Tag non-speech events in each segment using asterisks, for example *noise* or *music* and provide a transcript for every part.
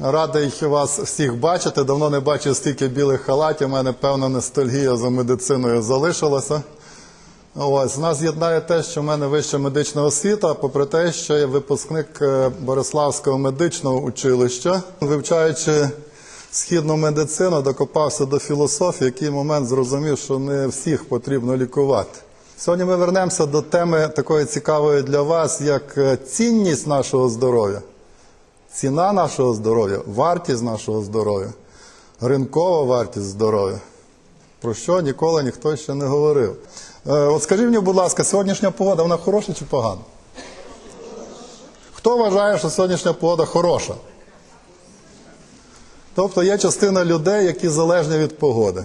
Радий вас всіх бачити. Давно не бачив стільки білих халатів. У мене певна ностальгія за медициною залишилася. Ось нас єднає те, що в мене вища медична освіта, попри те, що я випускник е, Бориславського медичного училища, вивчаючи східну медицину, докопався до філософії, який момент зрозумів, що не всіх потрібно лікувати. Сьогодні ми вернемося до теми такої цікавої для вас, як е, цінність нашого здоров'я, ціна нашого здоров'я, вартість нашого здоров'я, ринкова вартість здоров'я. Про що ніколи ніхто ще не говорив. Е, От скажіть мені, будь ласка, сьогоднішня погода, вона хороша чи погана? Хто вважає, що сьогоднішня погода хороша? Тобто є частина людей, які залежні від погоди.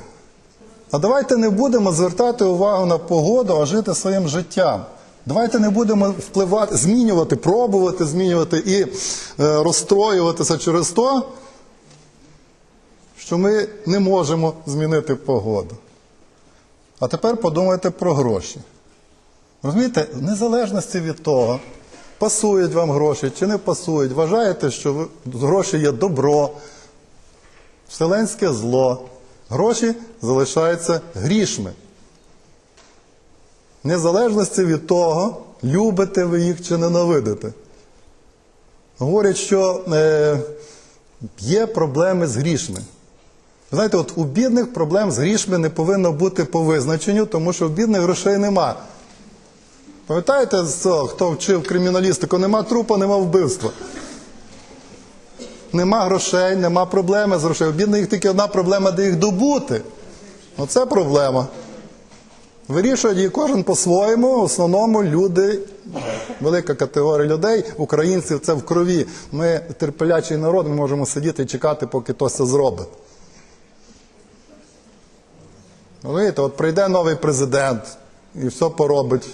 А давайте не будемо звертати увагу на погоду, а жити своїм життям. Давайте не будемо впливати, змінювати, пробувати змінювати і е, розстроюватися через те, що ми не можемо змінити погоду. А тепер подумайте про гроші. Розумієте, в незалежності від того, пасують вам гроші чи не пасують, вважаєте, що гроші є добро, вселенське зло. Гроші залишаються грішми. Незалежності від того, любите ви їх чи ненавидите. Говорять, що е, є проблеми з грішми. Знаєте, от у бідних проблем з грішми не повинно бути по визначенню, тому що в бідних грошей нема. Пам'ятаєте, хто вчив криміналістику, нема трупа, нема вбивства. Нема грошей, нема проблеми з грошей. У бідних тільки одна проблема, де їх добути. Оце проблема. Вирішують її кожен по-своєму. В основному люди, велика категорія людей, українців це в крові. Ми терпелячий народ, ми можемо сидіти і чекати, поки хтось це зробить. Розумієте, от прийде новий президент і все поробить.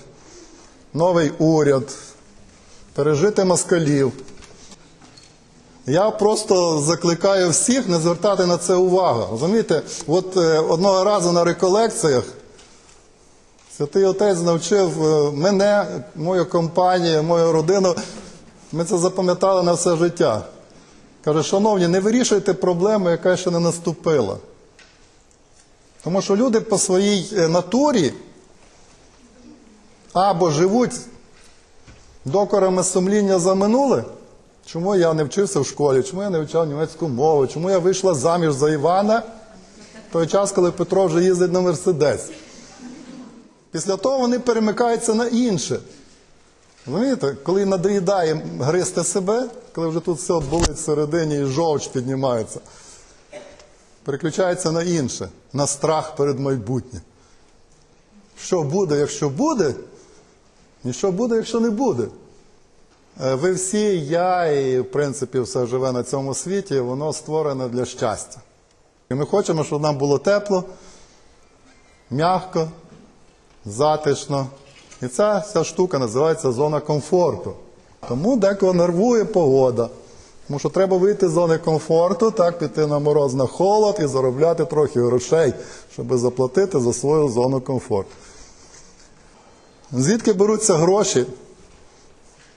Новий уряд, пережити москалів. Я просто закликаю всіх не звертати на це увагу. Розумієте, от е, одного разу на реколекціях святий отець навчив е, мене, мою компанію, мою родину. Ми це запам'ятали на все життя. Каже, шановні, не вирішуйте проблему, яка ще не наступила. Тому що люди по своїй е, натурі або живуть докорами сумління за минуле. Чому я не вчився в школі, чому я не вивчав німецьку мову, чому я вийшла заміж за Івана в той час, коли Петро вже їздить на Мерседес. Після того вони перемикаються на інше. Розумієте, коли надоїдає гризти себе, коли вже тут все болить всередині і жовч піднімається, переключається на інше, на страх перед майбутнім. Що буде, якщо буде, і що буде, якщо не буде. Е, Ви всі, я і, в принципі, все живе на цьому світі, воно створене для щастя. І ми хочемо, щоб нам було тепло, м'яко, затишно. І ця вся штука називається зона комфорту. Тому декого нервує погода. Тому що треба вийти з зони комфорту, так, піти на мороз на холод і заробляти трохи грошей, щоб заплатити за свою зону комфорту. Звідки беруться гроші?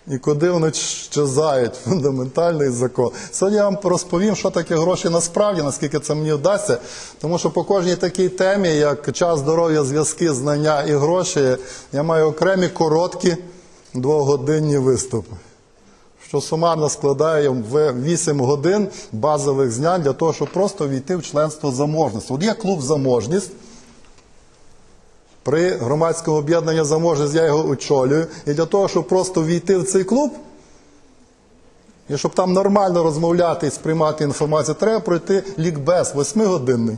І куди вони щезають? *laughs* Фундаментальний закон. Сьогодні я вам розповім, що таке гроші насправді, наскільки це мені вдасться. Тому що по кожній такій темі, як час, здоров'я, зв'язки, знання і гроші, я маю окремі короткі двогодинні виступи. Що сумарно складає в 8 годин базових знань для того, щоб просто війти в членство заможності. От є клуб заможність. При громадському об'єднанні заможність я його очолюю. І для того, щоб просто війти в цей клуб, і щоб там нормально розмовляти і сприймати інформацію, треба пройти лікбез восьмигодинний.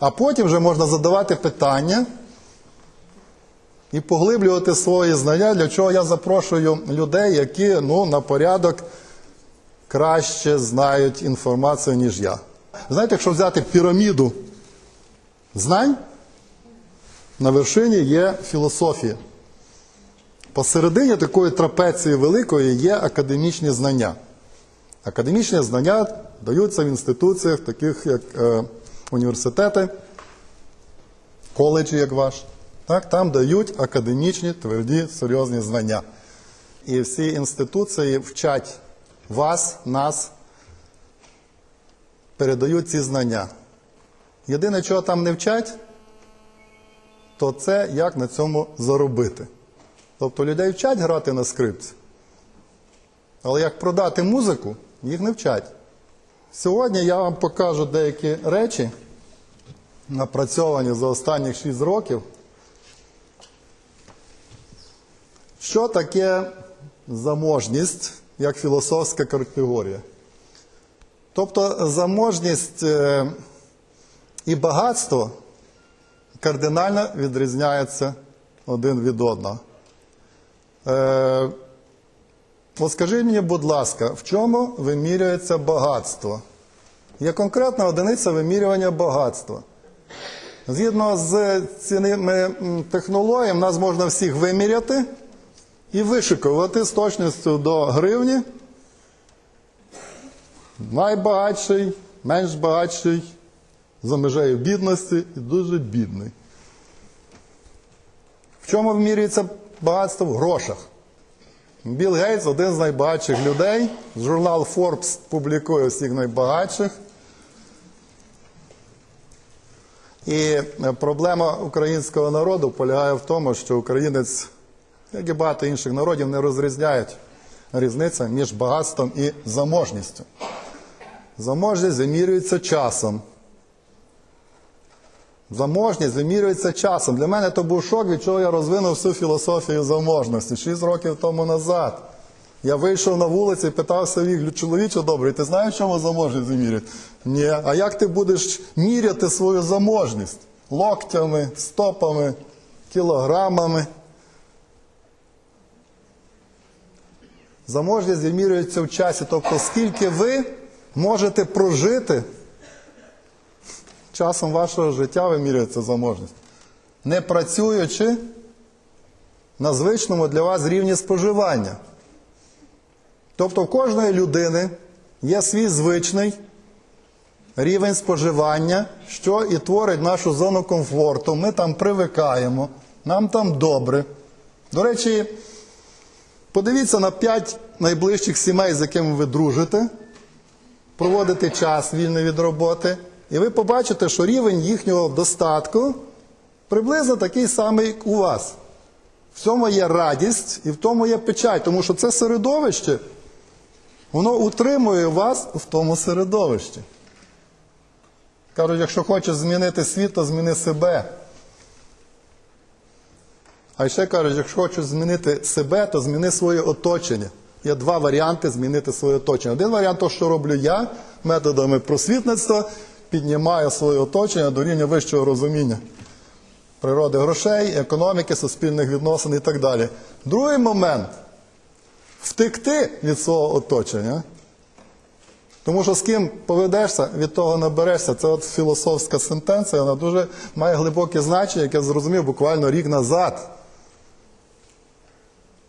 А потім вже можна задавати питання і поглиблювати свої знання, для чого я запрошую людей, які ну, на порядок краще знають інформацію, ніж я. Знаєте, якщо взяти піраміду знань, на вершині є філософія. Посередині такої трапеції великої є академічні знання. Академічні знання даються в інституціях, таких як е, університети, коледжі, як ваш. Так, там дають академічні, тверді, серйозні знання. І всі інституції вчать вас, нас передають ці знання. Єдине, чого там не вчать, то це як на цьому заробити. Тобто людей вчать грати на скрипці, але як продати музику, їх не вчать. Сьогодні я вам покажу деякі речі, напрацьовані за останні 6 років. Що таке заможність як філософська категорія? Тобто заможність е, і багатство кардинально відрізняються один від одного. Е, от скажіть мені, будь ласка, в чому вимірюється багатство? Є конкретна одиниця вимірювання багатства. Згідно з цінними технологіями, нас можна всіх виміряти і вишикувати з точністю до гривні. Найбагатший, менш багатший, за межею бідності і дуже бідний. В чому вимірюється багатство? В грошах. Білл Гейтс один з найбагатших людей. Журнал Forbes публікує всіх найбагатших. І е, проблема українського народу полягає в тому, що українець, як і багато інших народів, не розрізняють різницю між багатством і заможністю. Заможність вимірюється часом. Заможність вимірюється часом. Для мене то був шок, від чого я розвинув всю філософію заможності. Шість років тому назад. Я вийшов на вулицю і питався їх, чоловіче добрий, ти знаєш, чому заможність вимірюють? Ні. А як ти будеш міряти свою заможність? Локтями, стопами, кілограмами. Заможність вимірюється в часі. Тобто, скільки ви можете прожити часом вашого життя вимірюється заможність. Не працюючи на звичному для вас рівні споживання. Тобто в кожної людини є свій звичний рівень споживання, що і творить нашу зону комфорту. Ми там привикаємо, нам там добре. До речі, подивіться на п'ять найближчих сімей, з якими ви дружите, проводите час вільний від роботи, і ви побачите, що рівень їхнього достатку приблизно такий самий, у вас. В цьому є радість і в тому є печаль, тому що це середовище, воно утримує вас в тому середовищі. Кажуть, якщо хочеш змінити світ, то зміни себе. А ще кажуть, якщо хочеш змінити себе, то зміни своє оточення. Є два варіанти змінити своє оточення. Один варіант, то, що роблю я, методами просвітництва, піднімаю своє оточення до рівня вищого розуміння природи грошей, економіки, суспільних відносин і так далі. Другий момент втекти від свого оточення. Тому що з ким поведешся, від того наберешся. Це от філософська сентенція, вона дуже має глибоке значення, яке я зрозумів буквально рік назад.